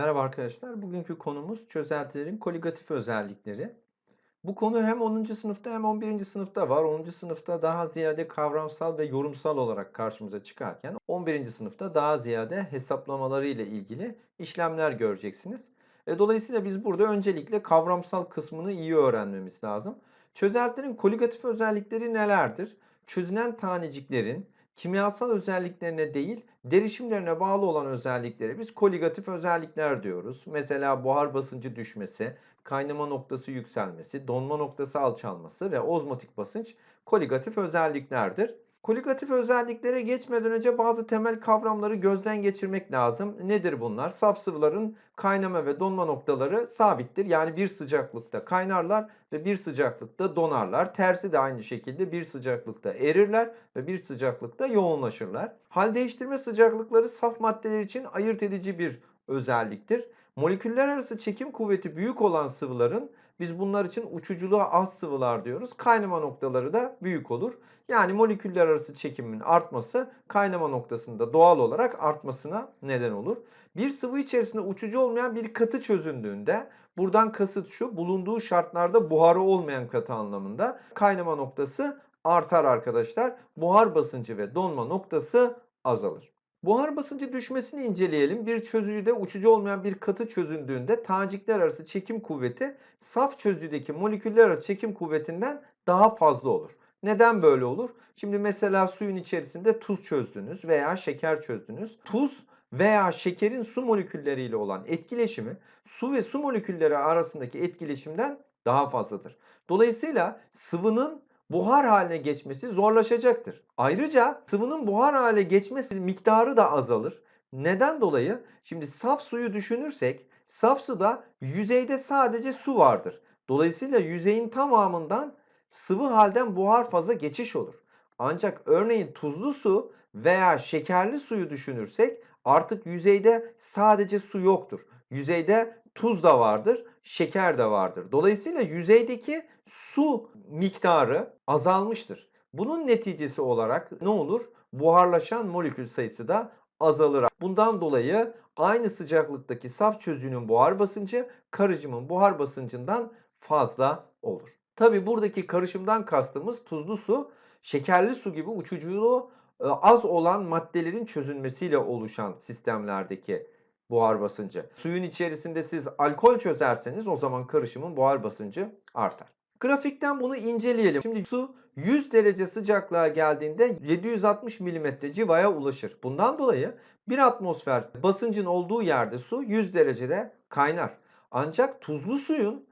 Merhaba arkadaşlar. Bugünkü konumuz çözeltilerin koligatif özellikleri. Bu konu hem 10. sınıfta hem 11. sınıfta var. 10. sınıfta daha ziyade kavramsal ve yorumsal olarak karşımıza çıkarken 11. sınıfta daha ziyade hesaplamaları ile ilgili işlemler göreceksiniz. E, dolayısıyla biz burada öncelikle kavramsal kısmını iyi öğrenmemiz lazım. Çözeltilerin koligatif özellikleri nelerdir? Çözünen taneciklerin kimyasal özelliklerine değil, derişimlerine bağlı olan özelliklere biz koligatif özellikler diyoruz. Mesela buhar basıncı düşmesi, kaynama noktası yükselmesi, donma noktası alçalması ve ozmotik basınç koligatif özelliklerdir. Koligatif özelliklere geçmeden önce bazı temel kavramları gözden geçirmek lazım. Nedir bunlar? Saf sıvıların kaynama ve donma noktaları sabittir. Yani bir sıcaklıkta kaynarlar ve bir sıcaklıkta donarlar. Tersi de aynı şekilde bir sıcaklıkta erirler ve bir sıcaklıkta yoğunlaşırlar. Hal değiştirme sıcaklıkları saf maddeler için ayırt edici bir özelliktir. Moleküller arası çekim kuvveti büyük olan sıvıların biz bunlar için uçuculuğa az sıvılar diyoruz. Kaynama noktaları da büyük olur. Yani moleküller arası çekimin artması kaynama noktasında doğal olarak artmasına neden olur. Bir sıvı içerisinde uçucu olmayan bir katı çözündüğünde buradan kasıt şu bulunduğu şartlarda buharı olmayan katı anlamında kaynama noktası artar arkadaşlar. Buhar basıncı ve donma noktası azalır. Buhar basıncı düşmesini inceleyelim. Bir çözücüde uçucu olmayan bir katı çözündüğünde tanecikler arası çekim kuvveti saf çözücüdeki moleküller arası çekim kuvvetinden daha fazla olur. Neden böyle olur? Şimdi mesela suyun içerisinde tuz çözdünüz veya şeker çözdünüz. Tuz veya şekerin su molekülleriyle olan etkileşimi su ve su molekülleri arasındaki etkileşimden daha fazladır. Dolayısıyla sıvının buhar haline geçmesi zorlaşacaktır. Ayrıca sıvının buhar hale geçmesi miktarı da azalır. Neden dolayı? Şimdi saf suyu düşünürsek saf suda yüzeyde sadece su vardır. Dolayısıyla yüzeyin tamamından sıvı halden buhar faza geçiş olur. Ancak örneğin tuzlu su veya şekerli suyu düşünürsek artık yüzeyde sadece su yoktur. Yüzeyde tuz da vardır, şeker de vardır. Dolayısıyla yüzeydeki su miktarı azalmıştır. Bunun neticesi olarak ne olur? Buharlaşan molekül sayısı da azalır. Bundan dolayı aynı sıcaklıktaki saf çözücünün buhar basıncı karışımın buhar basıncından fazla olur. Tabi buradaki karışımdan kastımız tuzlu su, şekerli su gibi uçuculuğu e, az olan maddelerin çözünmesiyle oluşan sistemlerdeki buhar basıncı. Suyun içerisinde siz alkol çözerseniz o zaman karışımın buhar basıncı artar. Grafikten bunu inceleyelim. Şimdi su 100 derece sıcaklığa geldiğinde 760 mm civaya ulaşır. Bundan dolayı bir atmosfer basıncın olduğu yerde su 100 derecede kaynar. Ancak tuzlu suyun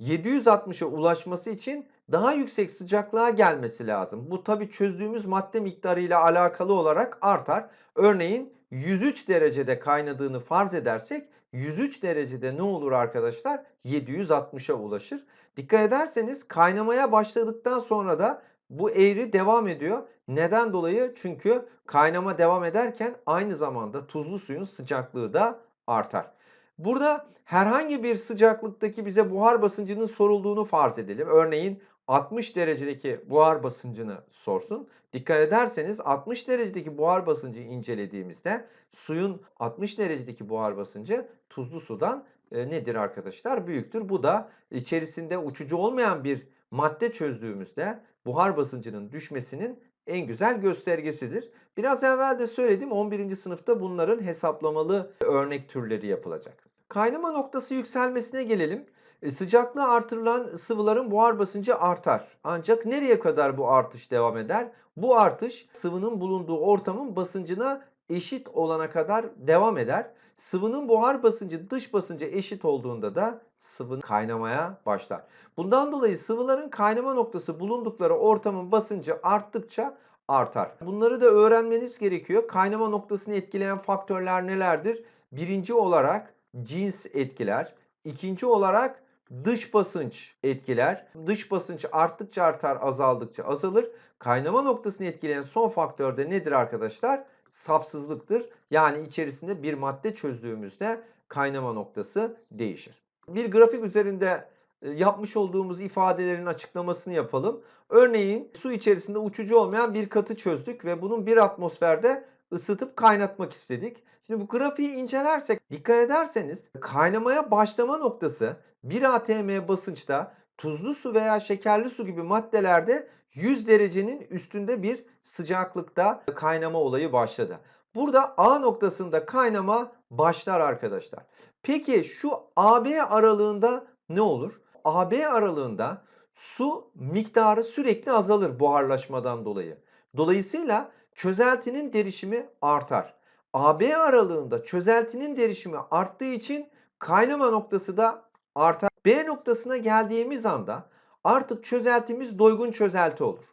760'a ulaşması için daha yüksek sıcaklığa gelmesi lazım. Bu tabi çözdüğümüz madde miktarı ile alakalı olarak artar. Örneğin 103 derecede kaynadığını farz edersek 103 derecede ne olur arkadaşlar? 760'a ulaşır. Dikkat ederseniz kaynamaya başladıktan sonra da bu eğri devam ediyor. Neden dolayı? Çünkü kaynama devam ederken aynı zamanda tuzlu suyun sıcaklığı da artar. Burada herhangi bir sıcaklıktaki bize buhar basıncının sorulduğunu farz edelim. Örneğin 60 derecedeki buhar basıncını sorsun. Dikkat ederseniz 60 derecedeki buhar basıncı incelediğimizde suyun 60 derecedeki buhar basıncı tuzlu sudan e, nedir arkadaşlar? Büyüktür. Bu da içerisinde uçucu olmayan bir madde çözdüğümüzde buhar basıncının düşmesinin en güzel göstergesidir. Biraz evvel de söyledim 11. sınıfta bunların hesaplamalı örnek türleri yapılacak. Kaynama noktası yükselmesine gelelim. E, sıcaklığı artırılan sıvıların buhar basıncı artar. Ancak nereye kadar bu artış devam eder? Bu artış sıvının bulunduğu ortamın basıncına eşit olana kadar devam eder. Sıvının buhar basıncı dış basınca eşit olduğunda da sıvı kaynamaya başlar. Bundan dolayı sıvıların kaynama noktası bulundukları ortamın basıncı arttıkça artar. Bunları da öğrenmeniz gerekiyor. Kaynama noktasını etkileyen faktörler nelerdir? Birinci olarak cins etkiler. İkinci olarak dış basınç etkiler. Dış basınç arttıkça artar, azaldıkça azalır. Kaynama noktasını etkileyen son faktör de nedir arkadaşlar? Safsızlıktır. Yani içerisinde bir madde çözdüğümüzde kaynama noktası değişir. Bir grafik üzerinde e, yapmış olduğumuz ifadelerin açıklamasını yapalım. Örneğin su içerisinde uçucu olmayan bir katı çözdük ve bunun bir atmosferde ısıtıp kaynatmak istedik. Şimdi bu grafiği incelersek dikkat ederseniz kaynamaya başlama noktası 1 atm basınçta tuzlu su veya şekerli su gibi maddelerde 100 derecenin üstünde bir sıcaklıkta kaynama olayı başladı. Burada A noktasında kaynama başlar arkadaşlar. Peki şu AB aralığında ne olur? AB aralığında su miktarı sürekli azalır buharlaşmadan dolayı. Dolayısıyla çözeltinin derişimi artar. AB aralığında çözeltinin derişimi arttığı için kaynama noktası da artar. B noktasına geldiğimiz anda artık çözeltimiz doygun çözelti olur.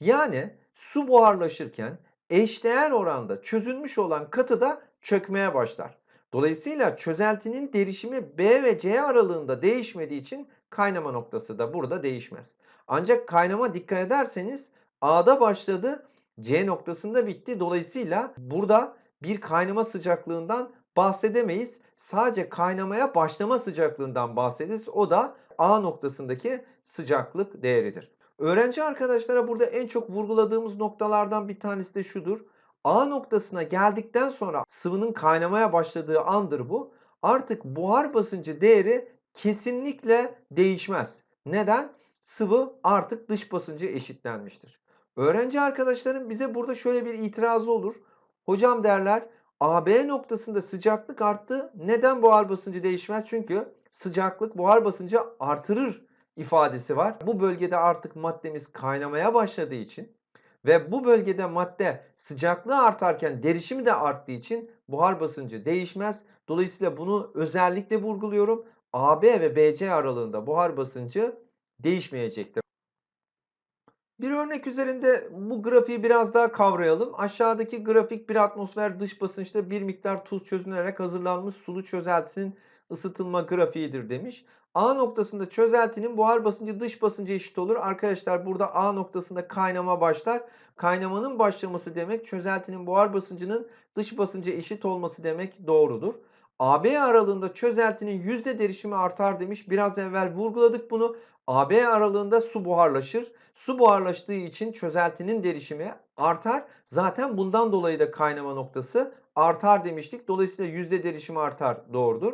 Yani su buharlaşırken eşdeğer oranda çözülmüş olan katı da çökmeye başlar. Dolayısıyla çözeltinin derişimi B ve C aralığında değişmediği için kaynama noktası da burada değişmez. Ancak kaynama dikkat ederseniz A'da başladı, C noktasında bitti. Dolayısıyla burada bir kaynama sıcaklığından bahsedemeyiz. Sadece kaynamaya başlama sıcaklığından bahsederiz. O da A noktasındaki sıcaklık değeridir. Öğrenci arkadaşlara burada en çok vurguladığımız noktalardan bir tanesi de şudur. A noktasına geldikten sonra sıvının kaynamaya başladığı andır bu. Artık buhar basıncı değeri kesinlikle değişmez. Neden? Sıvı artık dış basıncı eşitlenmiştir. Öğrenci arkadaşlarım bize burada şöyle bir itirazı olur. Hocam derler AB noktasında sıcaklık arttı. Neden buhar basıncı değişmez? Çünkü sıcaklık buhar basıncı artırır ifadesi var. Bu bölgede artık maddemiz kaynamaya başladığı için ve bu bölgede madde sıcaklığı artarken derişimi de arttığı için buhar basıncı değişmez. Dolayısıyla bunu özellikle vurguluyorum. AB ve BC aralığında buhar basıncı değişmeyecektir. Bir örnek üzerinde bu grafiği biraz daha kavrayalım. Aşağıdaki grafik bir atmosfer dış basınçta bir miktar tuz çözünerek hazırlanmış sulu çözeltisinin ısıtılma grafiğidir demiş. A noktasında çözeltinin buhar basıncı dış basıncı eşit olur. Arkadaşlar burada A noktasında kaynama başlar. Kaynamanın başlaması demek çözeltinin buhar basıncının dış basıncı eşit olması demek doğrudur. AB aralığında çözeltinin yüzde derişimi artar demiş. Biraz evvel vurguladık bunu. AB aralığında su buharlaşır. Su buharlaştığı için çözeltinin derişimi artar. Zaten bundan dolayı da kaynama noktası artar demiştik. Dolayısıyla yüzde derişimi artar doğrudur.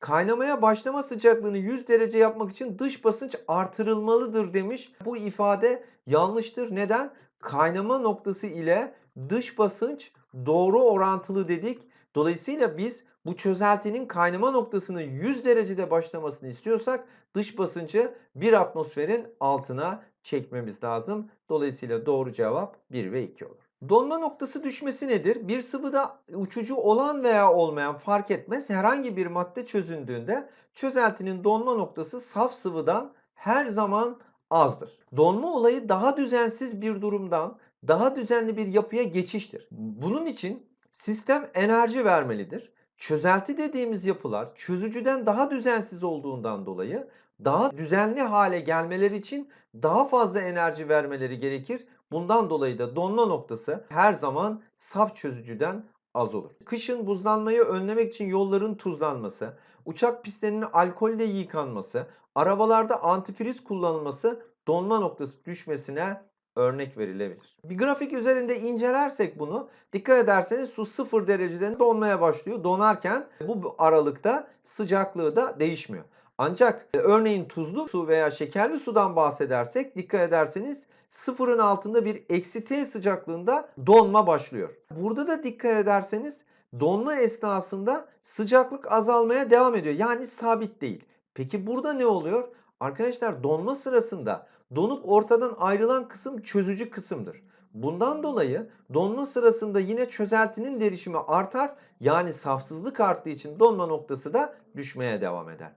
Kaynamaya başlama sıcaklığını 100 derece yapmak için dış basınç artırılmalıdır demiş. Bu ifade yanlıştır. Neden? Kaynama noktası ile dış basınç doğru orantılı dedik. Dolayısıyla biz bu çözeltinin kaynama noktasının 100 derecede başlamasını istiyorsak dış basıncı 1 atmosferin altına çekmemiz lazım. Dolayısıyla doğru cevap 1 ve 2 olur. Donma noktası düşmesi nedir? Bir sıvıda uçucu olan veya olmayan fark etmez. Herhangi bir madde çözündüğünde çözeltinin donma noktası saf sıvıdan her zaman azdır. Donma olayı daha düzensiz bir durumdan daha düzenli bir yapıya geçiştir. Bunun için sistem enerji vermelidir. Çözelti dediğimiz yapılar çözücüden daha düzensiz olduğundan dolayı daha düzenli hale gelmeleri için daha fazla enerji vermeleri gerekir. Bundan dolayı da donma noktası her zaman saf çözücüden az olur. Kışın buzlanmayı önlemek için yolların tuzlanması, uçak pistlerinin alkolle yıkanması, arabalarda antifriz kullanılması donma noktası düşmesine örnek verilebilir. Bir grafik üzerinde incelersek bunu dikkat ederseniz su 0 dereceden donmaya başlıyor. Donarken bu aralıkta sıcaklığı da değişmiyor. Ancak e, örneğin tuzlu su veya şekerli sudan bahsedersek dikkat ederseniz sıfırın altında bir eksi T sıcaklığında donma başlıyor. Burada da dikkat ederseniz donma esnasında sıcaklık azalmaya devam ediyor. Yani sabit değil. Peki burada ne oluyor? Arkadaşlar donma sırasında donup ortadan ayrılan kısım çözücü kısımdır. Bundan dolayı donma sırasında yine çözeltinin derişimi artar. Yani safsızlık arttığı için donma noktası da düşmeye devam eder.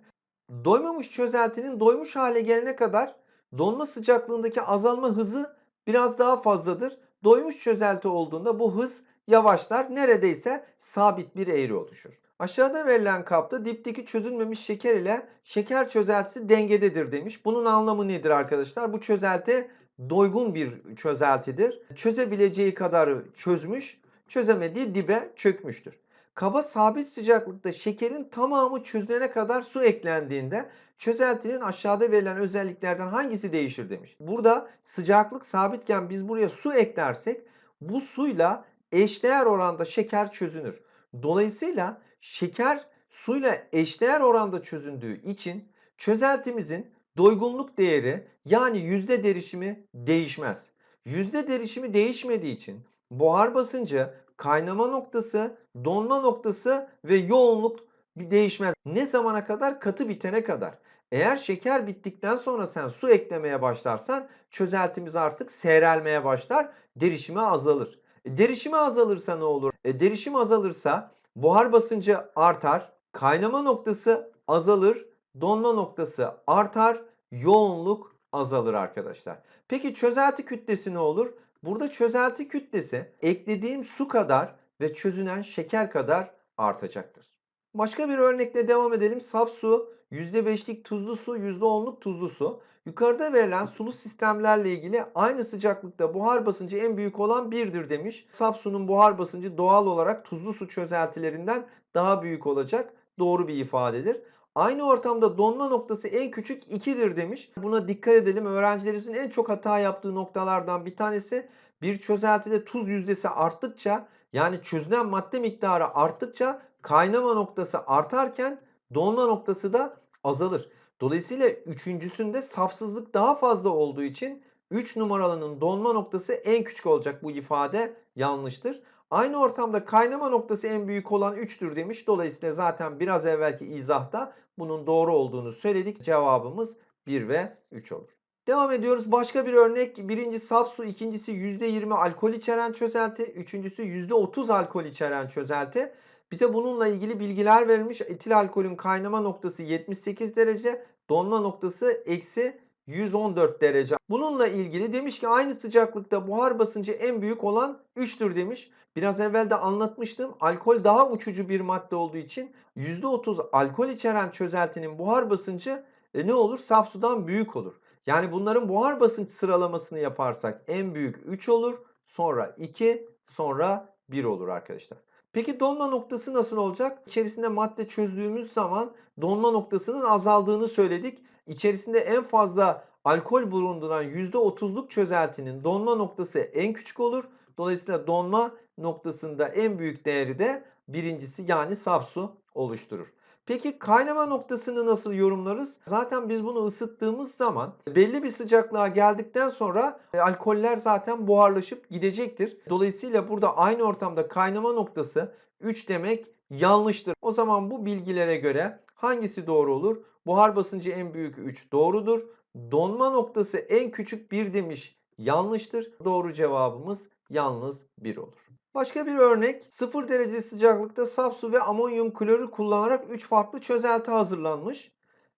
Doymamış çözeltinin doymuş hale gelene kadar donma sıcaklığındaki azalma hızı biraz daha fazladır. Doymuş çözelti olduğunda bu hız yavaşlar. Neredeyse sabit bir eğri oluşur. Aşağıda verilen kapta dipteki çözülmemiş şeker ile şeker çözeltisi dengededir demiş. Bunun anlamı nedir arkadaşlar? Bu çözelti doygun bir çözeltidir. Çözebileceği kadar çözmüş, çözemediği dibe çökmüştür. Kaba sabit sıcaklıkta şekerin tamamı çözülene kadar su eklendiğinde çözeltinin aşağıda verilen özelliklerden hangisi değişir demiş. Burada sıcaklık sabitken biz buraya su eklersek bu suyla eşdeğer oranda şeker çözünür. Dolayısıyla şeker suyla eşdeğer oranda çözündüğü için çözeltimizin doygunluk değeri yani yüzde derişimi değişmez. Yüzde derişimi değişmediği için buhar basıncı, kaynama noktası, donma noktası ve yoğunluk değişmez. Ne zamana kadar? Katı bitene kadar. Eğer şeker bittikten sonra sen su eklemeye başlarsan çözeltimiz artık seyrelmeye başlar, derişimi azalır. E, derişimi azalırsa ne olur? E, derişim azalırsa buhar basıncı artar, kaynama noktası azalır, donma noktası artar, yoğunluk azalır arkadaşlar. Peki çözelti kütlesi ne olur? Burada çözelti kütlesi eklediğim su kadar ve çözünen şeker kadar artacaktır. Başka bir örnekle devam edelim. Saf su, %5'lik tuzlu su, %10'luk tuzlu su. Yukarıda verilen sulu sistemlerle ilgili aynı sıcaklıkta buhar basıncı en büyük olan 1'dir demiş. Saf sunun buhar basıncı doğal olarak tuzlu su çözeltilerinden daha büyük olacak. Doğru bir ifadedir. Aynı ortamda donma noktası en küçük 2'dir demiş. Buna dikkat edelim. Öğrencilerimizin en çok hata yaptığı noktalardan bir tanesi bir çözeltide tuz yüzdesi arttıkça yani çözünen madde miktarı arttıkça kaynama noktası artarken donma noktası da azalır. Dolayısıyla üçüncüsünde safsızlık daha fazla olduğu için 3 numaralının donma noktası en küçük olacak bu ifade yanlıştır. Aynı ortamda kaynama noktası en büyük olan 3'tür demiş. Dolayısıyla zaten biraz evvelki izahta bunun doğru olduğunu söyledik. Cevabımız 1 ve 3 olur. Devam ediyoruz. Başka bir örnek. Birincisi saf su, ikincisi %20 alkol içeren çözelti, üçüncüsü %30 alkol içeren çözelti. Bize bununla ilgili bilgiler verilmiş. Etil alkolün kaynama noktası 78 derece, donma noktası eksi 114 derece. Bununla ilgili demiş ki aynı sıcaklıkta buhar basıncı en büyük olan 3'tür demiş. Biraz evvel de anlatmıştım. Alkol daha uçucu bir madde olduğu için %30 alkol içeren çözeltinin buhar basıncı e, ne olur? Saf sudan büyük olur. Yani bunların buhar basınç sıralamasını yaparsak en büyük 3 olur, sonra 2, sonra 1 olur arkadaşlar. Peki donma noktası nasıl olacak? İçerisinde madde çözdüğümüz zaman donma noktasının azaldığını söyledik. İçerisinde en fazla alkol bulunduran %30'luk çözeltinin donma noktası en küçük olur. Dolayısıyla donma noktasında en büyük değeri de birincisi yani saf su oluşturur. Peki kaynama noktasını nasıl yorumlarız? Zaten biz bunu ısıttığımız zaman belli bir sıcaklığa geldikten sonra e, alkoller zaten buharlaşıp gidecektir. Dolayısıyla burada aynı ortamda kaynama noktası 3 demek yanlıştır. O zaman bu bilgilere göre hangisi doğru olur? Buhar basıncı en büyük 3 doğrudur. Donma noktası en küçük 1 demiş yanlıştır. Doğru cevabımız yalnız 1 olur. Başka bir örnek 0 derece sıcaklıkta saf su ve amonyum klorür kullanarak 3 farklı çözelti hazırlanmış.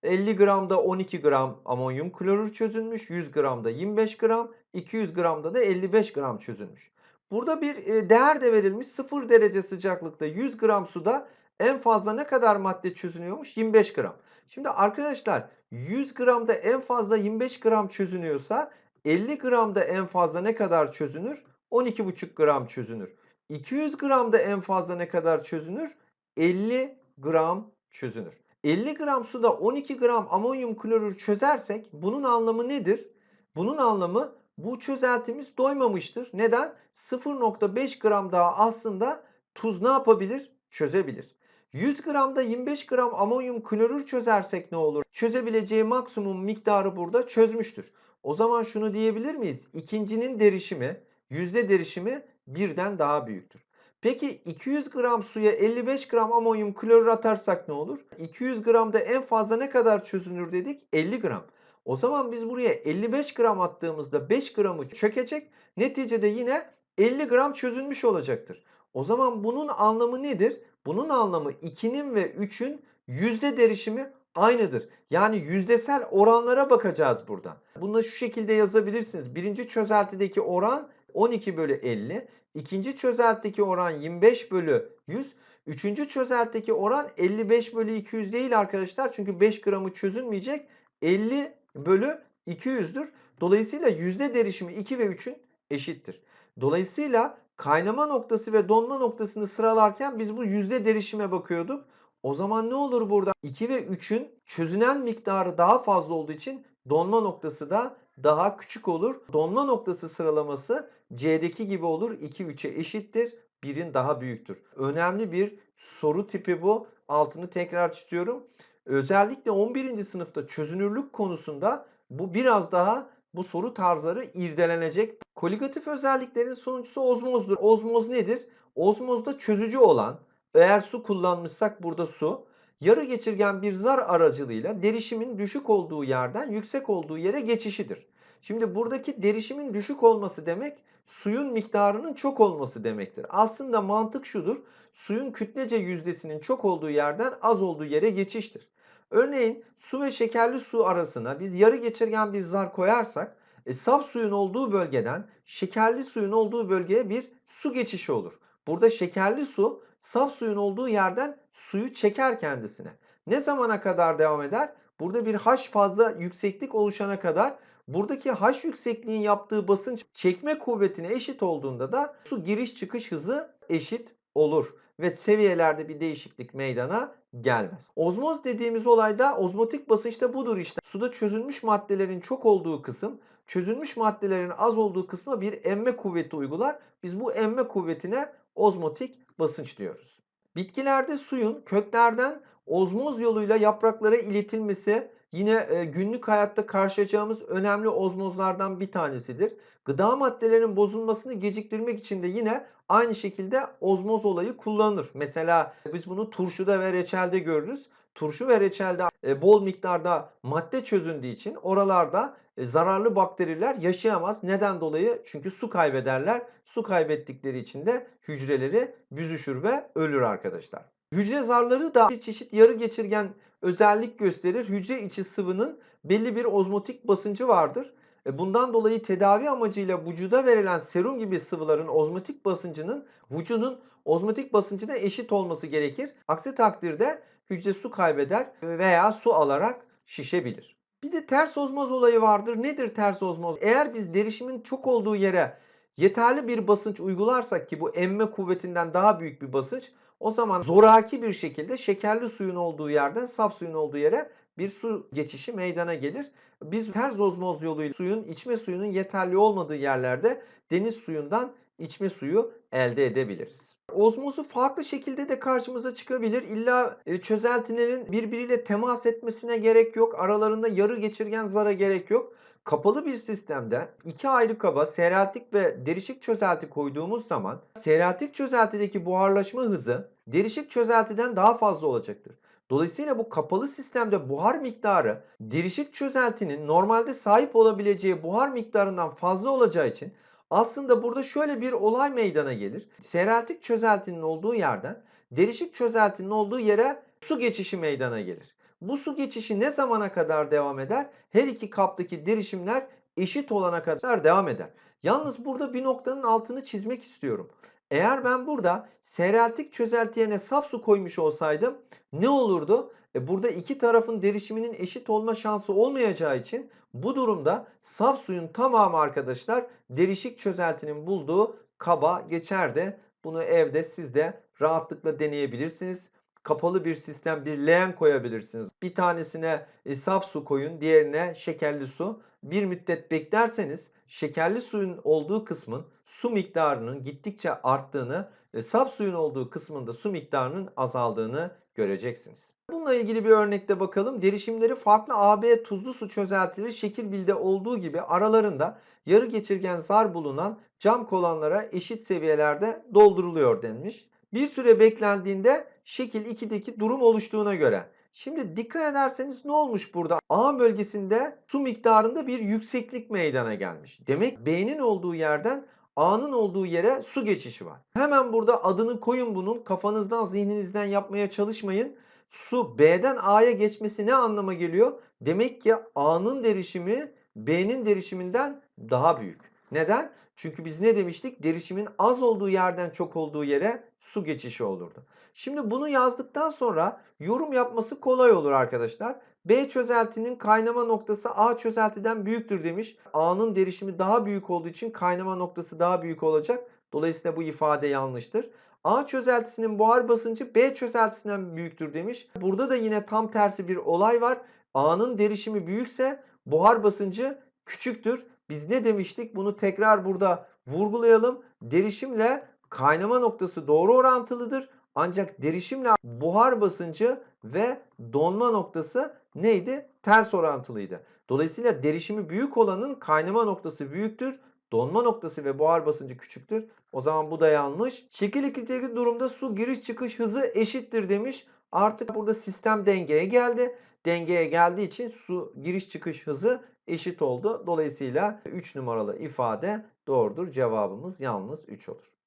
50 gramda 12 gram amonyum klorür çözülmüş, 100 gramda 25 gram, 200 gramda da 55 gram çözülmüş. Burada bir e, değer de verilmiş 0 derece sıcaklıkta 100 gram suda en fazla ne kadar madde çözünüyormuş? 25 gram. Şimdi arkadaşlar 100 gramda en fazla 25 gram çözünüyorsa 50 gramda en fazla ne kadar çözünür? 12,5 gram çözünür. 200 gramda en fazla ne kadar çözünür? 50 gram çözünür. 50 gram suda 12 gram amonyum klorür çözersek bunun anlamı nedir? Bunun anlamı bu çözeltimiz doymamıştır. Neden? 0.5 gram daha aslında tuz ne yapabilir? Çözebilir. 100 gramda 25 gram amonyum klorür çözersek ne olur? Çözebileceği maksimum miktarı burada çözmüştür. O zaman şunu diyebilir miyiz? İkincinin derişimi, yüzde derişimi birden daha büyüktür. Peki 200 gram suya 55 gram amonyum klorür atarsak ne olur? 200 gramda en fazla ne kadar çözünür dedik? 50 gram. O zaman biz buraya 55 gram attığımızda 5 gramı çökecek. Neticede yine 50 gram çözülmüş olacaktır. O zaman bunun anlamı nedir? Bunun anlamı 2'nin ve 3'ün yüzde derişimi aynıdır. Yani yüzdesel oranlara bakacağız burada. Bunu şu şekilde yazabilirsiniz. Birinci çözeltideki oran 12 bölü 50. İkinci çözeltideki oran 25 bölü 100. Üçüncü çözeltideki oran 55 bölü 200 değil arkadaşlar. Çünkü 5 gramı çözülmeyecek. 50 bölü 200'dür. Dolayısıyla yüzde derişimi 2 ve 3'ün eşittir. Dolayısıyla kaynama noktası ve donma noktasını sıralarken biz bu yüzde derişime bakıyorduk. O zaman ne olur burada? 2 ve 3'ün çözünen miktarı daha fazla olduğu için donma noktası da daha küçük olur. Donma noktası sıralaması C'deki gibi olur. 2 3'e eşittir. 1'in daha büyüktür. Önemli bir soru tipi bu. Altını tekrar çiziyorum. Özellikle 11. sınıfta çözünürlük konusunda bu biraz daha bu soru tarzları irdelenecek. Koligatif özelliklerin sonuncusu ozmozdur. Ozmoz nedir? Ozmozda çözücü olan, eğer su kullanmışsak burada su, yarı geçirgen bir zar aracılığıyla derişimin düşük olduğu yerden yüksek olduğu yere geçişidir. Şimdi buradaki derişimin düşük olması demek suyun miktarının çok olması demektir. Aslında mantık şudur. Suyun kütlece yüzdesinin çok olduğu yerden az olduğu yere geçiştir. Örneğin su ve şekerli su arasına biz yarı geçirgen bir zar koyarsak e, saf suyun olduğu bölgeden şekerli suyun olduğu bölgeye bir su geçişi olur. Burada şekerli su saf suyun olduğu yerden suyu çeker kendisine. Ne zamana kadar devam eder? Burada bir H fazla yükseklik oluşana kadar buradaki H yüksekliğin yaptığı basınç çekme kuvvetine eşit olduğunda da su giriş çıkış hızı eşit olur ve seviyelerde bir değişiklik meydana gelmez. Ozmoz dediğimiz olayda ozmotik basınçta budur işte. Suda çözülmüş maddelerin çok olduğu kısım çözülmüş maddelerin az olduğu kısma bir emme kuvveti uygular. Biz bu emme kuvvetine ozmotik basınç diyoruz. Bitkilerde suyun köklerden ozmoz yoluyla yapraklara iletilmesi yine e, günlük hayatta karşılaşacağımız önemli ozmozlardan bir tanesidir. Gıda maddelerinin bozulmasını geciktirmek için de yine aynı şekilde ozmoz olayı kullanılır. Mesela biz bunu turşuda ve reçelde görürüz. Turşu ve reçelde e, bol miktarda madde çözündüğü için oralarda e, zararlı bakteriler yaşayamaz. Neden dolayı? Çünkü su kaybederler. Su kaybettikleri için de hücreleri büzüşür ve ölür arkadaşlar. Hücre zarları da bir çeşit yarı geçirgen özellik gösterir. Hücre içi sıvının belli bir ozmotik basıncı vardır. E, bundan dolayı tedavi amacıyla vücuda verilen serum gibi sıvıların ozmotik basıncının vücudun ozmotik basıncına eşit olması gerekir. Aksi takdirde hücre su kaybeder veya su alarak şişebilir. Bir de ters ozmoz olayı vardır. Nedir ters ozmoz? Eğer biz derişimin çok olduğu yere yeterli bir basınç uygularsak ki bu emme kuvvetinden daha büyük bir basınç o zaman zoraki bir şekilde şekerli suyun olduğu yerden saf suyun olduğu yere bir su geçişi meydana gelir. Biz ters ozmoz yoluyla suyun içme suyunun yeterli olmadığı yerlerde deniz suyundan içme suyu elde edebiliriz. Ozmozu farklı şekilde de karşımıza çıkabilir. İlla e, çözeltilerin birbiriyle temas etmesine gerek yok. Aralarında yarı geçirgen zara gerek yok. Kapalı bir sistemde iki ayrı kaba seyreltik ve derişik çözelti koyduğumuz zaman seyreltik çözeltideki buharlaşma hızı derişik çözeltiden daha fazla olacaktır. Dolayısıyla bu kapalı sistemde buhar miktarı derişik çözeltinin normalde sahip olabileceği buhar miktarından fazla olacağı için aslında burada şöyle bir olay meydana gelir. Seyreltik çözeltinin olduğu yerden derişik çözeltinin olduğu yere su geçişi meydana gelir. Bu su geçişi ne zamana kadar devam eder? Her iki kaptaki derişimler eşit olana kadar devam eder. Yalnız burada bir noktanın altını çizmek istiyorum. Eğer ben burada seyreltik çözelti yerine saf su koymuş olsaydım ne olurdu? E burada iki tarafın derişiminin eşit olma şansı olmayacağı için bu durumda saf suyun tamamı arkadaşlar derişik çözeltinin bulduğu kaba geçerdi. Bunu evde siz de rahatlıkla deneyebilirsiniz. Kapalı bir sistem bir leğen koyabilirsiniz. Bir tanesine e, saf su koyun, diğerine şekerli su. Bir müddet beklerseniz şekerli suyun olduğu kısmın su miktarının gittikçe arttığını ve saf suyun olduğu kısmında su miktarının azaldığını göreceksiniz. Bununla ilgili bir örnekte bakalım. Derişimleri farklı AB tuzlu su çözeltileri şekil bilde olduğu gibi aralarında yarı geçirgen zar bulunan cam kolonlara eşit seviyelerde dolduruluyor denmiş. Bir süre beklendiğinde şekil 2'deki durum oluştuğuna göre. Şimdi dikkat ederseniz ne olmuş burada? A bölgesinde su miktarında bir yükseklik meydana gelmiş. Demek B'nin olduğu yerden A'nın olduğu yere su geçişi var. Hemen burada adını koyun bunun. Kafanızdan, zihninizden yapmaya çalışmayın. Su B'den A'ya geçmesi ne anlama geliyor? Demek ki A'nın derişimi B'nin derişiminden daha büyük. Neden? Çünkü biz ne demiştik? Derişimin az olduğu yerden çok olduğu yere su geçişi olurdu. Şimdi bunu yazdıktan sonra yorum yapması kolay olur arkadaşlar. B çözeltinin kaynama noktası A çözeltiden büyüktür demiş. A'nın derişimi daha büyük olduğu için kaynama noktası daha büyük olacak. Dolayısıyla bu ifade yanlıştır. A çözeltisinin buhar basıncı B çözeltisinden büyüktür demiş. Burada da yine tam tersi bir olay var. A'nın derişimi büyükse buhar basıncı küçüktür. Biz ne demiştik? Bunu tekrar burada vurgulayalım. Derişimle kaynama noktası doğru orantılıdır. Ancak derişimle buhar basıncı ve donma noktası neydi? Ters orantılıydı. Dolayısıyla derişimi büyük olanın kaynama noktası büyüktür. Donma noktası ve buhar basıncı küçüktür. O zaman bu da yanlış. Şekil 2'deki durumda su giriş çıkış hızı eşittir demiş. Artık burada sistem dengeye geldi. Dengeye geldiği için su giriş çıkış hızı eşit oldu. Dolayısıyla 3 numaralı ifade doğrudur. Cevabımız yalnız 3 olur.